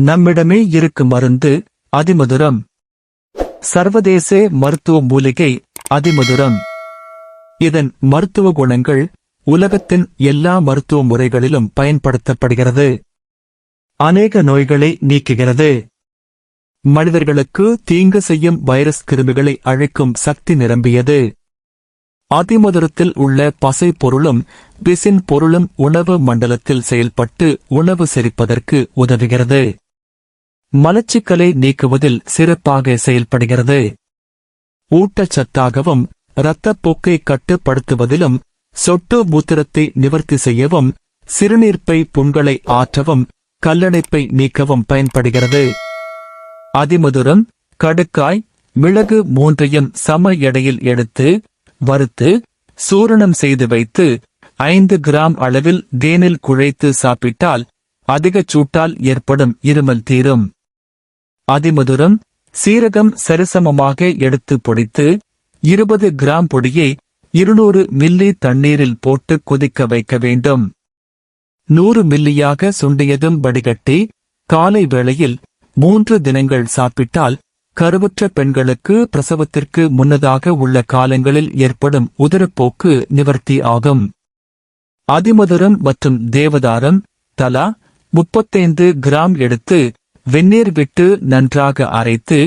நம்மிடமே இருக்கும் மருந்து அதிமதுரம். சர்வதேச மருத்துவ மூலிகை அதிமதுரம். இதன் மருத்துவ குணங்கள் உலகத்தின் எல்லா மருத்துவ முறைகளிலும் பயன்படுத்தப்படுகிறது. அநேக நோய்களை நீக்குகிறது. மனிதர்களுக்கு தீங்கு செய்யும் வைரஸ் கிருமிகளை அழிக்கும் சக்தி நிரம்பியது. அதிமதுரத்தில் உள்ள பசை பொருளும் பிசின் பொருளும் உணவு மண்டலத்தில் செயல்பட்டு உணவு செரிப்பதற்கு உதவுகிறது. மலச்சிக்கலை நீக்குவதில் சிறப்பாக செயல்படுகிறது. ஊட்டச்சத்தாகவும் இரத்தப்போக்கை கட்டுப்படுத்துவதிலும் சொட்டு மூத்திரத்தை நிவர்த்தி செய்யவும் சிறுநீர்ப்பை புண்களை ஆற்றவும் கல்லணைப்பை நீக்கவும் பயன்படுகிறது. அதிமதுரம் கடுக்காய் மிளகு மூன்றையும் சம எடையில் எடுத்து வறுத்து சூரணம் செய்து வைத்து ஐந்து கிராம் அளவில் தேனில் குழைத்து சாப்பிட்டால் அதிக சூட்டால் ஏற்படும் இருமல் தீரும். அதிமதுரம் சீரகம் சரிசமமாக எடுத்து பொடித்து இருபது கிராம் பொடியை இருநூறு மில்லி தண்ணீரில் போட்டு கொதிக்க வைக்க வேண்டும். நூறு மில்லியாக சுண்டியதும் வடிகட்டி காலை வேளையில் மூன்று தினங்கள் சாப்பிட்டால் கருவுற்ற பெண்களுக்கு பிரசவத்திற்கு முன்னதாக உள்ள காலங்களில் ஏற்படும் உதரப்போக்கு நிவர்த்தி ஆகும். அதிமதுரம் மற்றும் தேவதாரம் தலா முப்பத்தைந்து கிராம் எடுத்து வெந்நீர் விட்டு நன்றாக அரைத்து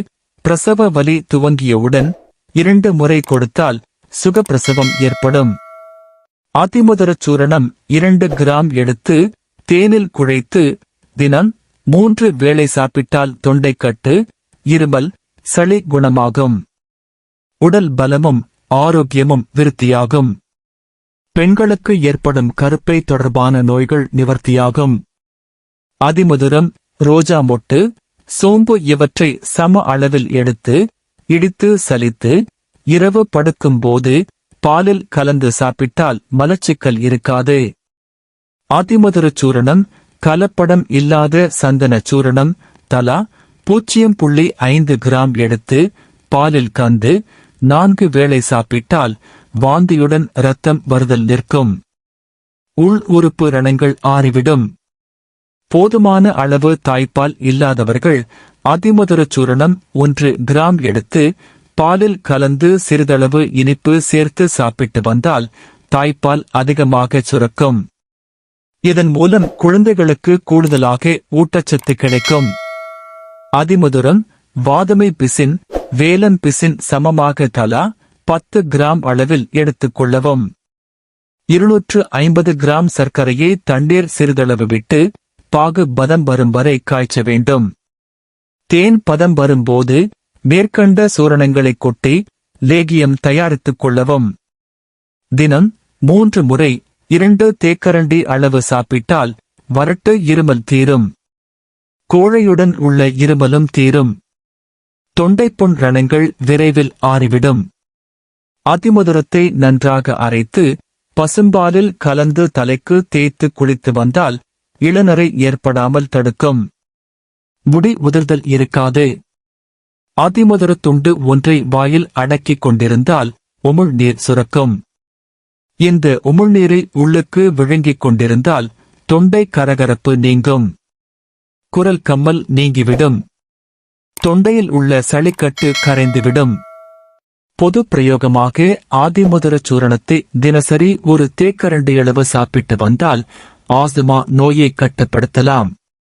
பிரசவ வலி துவங்கியவுடன் இரண்டு முறை கொடுத்தால் சுகப்பிரசவம் ஏற்படும். அதிமுதரச் சூரணம் இரண்டு கிராம் எடுத்து தேனில் குழைத்து தினம் மூன்று வேளை சாப்பிட்டால் தொண்டைக்கட்டு இருமல் சளி குணமாகும். உடல் பலமும் ஆரோக்கியமும் விருத்தியாகும். பெண்களுக்கு ஏற்படும் கருப்பை தொடர்பான நோய்கள் நிவர்த்தியாகும். அதிமுதுரம் ரோஜா மொட்டு சோம்பு இவற்றை சம அளவில் எடுத்து இடித்து சலித்து இரவு படுக்கும்போது பாலில் கலந்து சாப்பிட்டால் மலச்சிக்கல் இருக்காது. அதிமதுர சூரணம் கலப்படம் இல்லாத சந்தன சூரணம் தலா பூஜ்ஜியம் புள்ளி ஐந்து கிராம் எடுத்து பாலில் கந்து நான்கு வேளை சாப்பிட்டால் வாந்தியுடன் இரத்தம் வருதல் நிற்கும். உள் உறுப்பு ரணங்கள் ஆறிவிடும். போதுமான அளவு தாய்ப்பால் இல்லாதவர்கள் அதிமதுர சூரணம் ஒன்று கிராம் எடுத்து பாலில் கலந்து சிறிதளவு இனிப்பு சேர்த்து சாப்பிட்டு வந்தால் தாய்ப்பால் அதிகமாக சுரக்கும். இதன் மூலம் குழந்தைகளுக்கு கூடுதலாக ஊட்டச்சத்து கிடைக்கும். அதிமதுரம் வாதமை பிசின் வேலம் பிசின் சமமாக தலா பத்து கிராம் அளவில் எடுத்துக் கொள்ளவும். இருநூற்று ஐம்பது கிராம் சர்க்கரையை தண்ணீர் சிறிதளவு விட்டு பாகு பதம் வரும் வரை காய்ச்ச வேண்டும். தேன் பதம் வரும்போது மேற்கண்ட சூரணங்களை கொட்டி லேகியம் தயாரித்துக் கொள்ளவும். தினம் மூன்று முறை இரண்டு தேக்கரண்டி அளவு சாப்பிட்டால் வறட்டு இருமல் தீரும். கோழையுடன் உள்ள இருமலும் தீரும். தொண்டைப்புண் ரணங்கள் விரைவில் ஆறிவிடும். அதிமதுரத்தை நன்றாக அரைத்து பசும்பாலில் கலந்து தலைக்கு தேய்த்து குளித்து வந்தால் இளநரை ஏற்படாமல் தடுக்கும். முடி உதிர்தல் இருக்காது. அதிமதுர துண்டு ஒன்றை வாயில் அடக்கிக் கொண்டிருந்தால் உமிழ்நீர் சுரக்கும். இந்த உமிழ்நீரை உள்ளுக்கு விழுங்கிக் கொண்டிருந்தால் தொண்டை கரகரப்பு நீங்கும். குரல் கம்மல் நீங்கிவிடும். தொண்டையில் உள்ள சளிக்கட்டு கரைந்துவிடும். பொது பிரயோகமாக ஆதிமுதர சூரணத்தை தினசரி ஒரு தேக்கரண்டு அளவு சாப்பிட்டு வந்தால் ஆஸ்துமா நோயை கட்டுப்படுத்தலாம்.